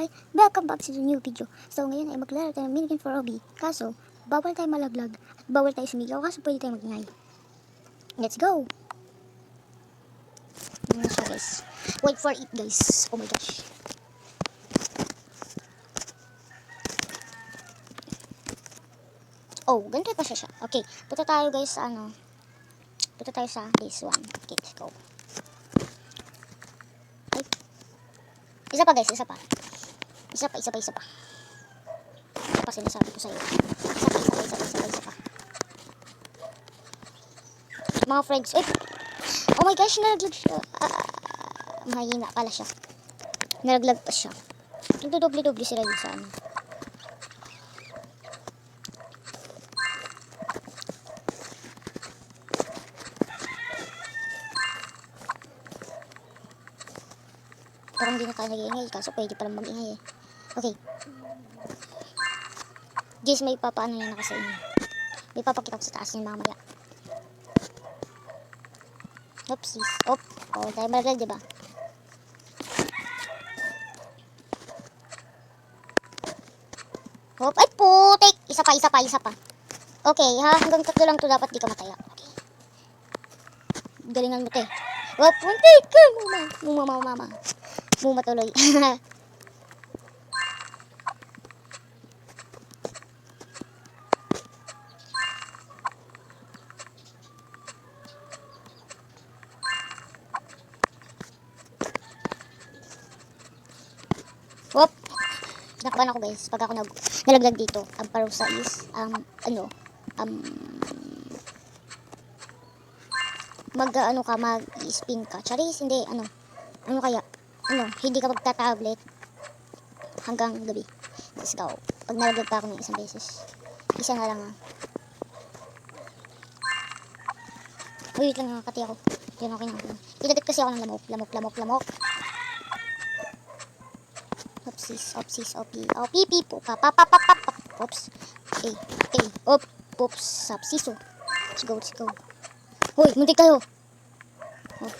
Hi! Welcome back to the new video. So ngayon ay maglalaro tayo ng minigame for Obi. Kaso, bawal tayo malaglag at bawal tayo sumigaw kaso pwede tayo magingay. Let's go! Na siya guys? Wait for it guys. Oh my gosh. Oh, ganito pa siya siya. Okay, punta tayo guys sa ano. Punta tayo sa this one. Okay, let's go. Isa pa guys, isa pa. Isa pa, isa pa, isa pa. Isa pa sinasabi ko sa'yo. Isa pa, isa pa, isa pa, isa pa, isa pa. Mga friends, eh. Oh my gosh, nalaglag siya. Ah, mahina pala siya. Nalaglag pa siya. Nagdodoble-doble sila dun sa ano. Parang hindi na tayo nag-iingay, kaso pwede palang mag-ingay eh. Okay. Guys, may papaano yan ako sa inyo. May papakita ko sa taas yung mamaya. Oopsies. Op. Oh, tayo malaglag, diba? Hop. Ay, putik! Isa pa, isa pa, isa pa. Okay, ha? Hanggang tatlo lang to dapat di ka mataya. Okay. Galingan mo, te. Hop, putik! Muma, muma, mama, mama. Muma tuloy. Nakban ako guys. Pag ako nag nalaglag dito, ang parusa is, um, ano, um, mag, ano ka, mag-spin ka. Charis, hindi, ano, ano kaya, ano, hindi ka magta-tablet hanggang gabi. Let's go. Pag nalaglag pa ako ng isang beses. Isa na lang ah. Uy, wait lang nakakati ako. Yun okay na. Ilagat kasi ako ng lamok, lamok, lamok, lamok. Opsis, opsis, opi, opi, pipo, pa, pa, pa, pa, pa, pa. Oops. Okay, okay, op, oops, sapsiso. Let's go, let's go. Hoy, muntik kayo. Oh,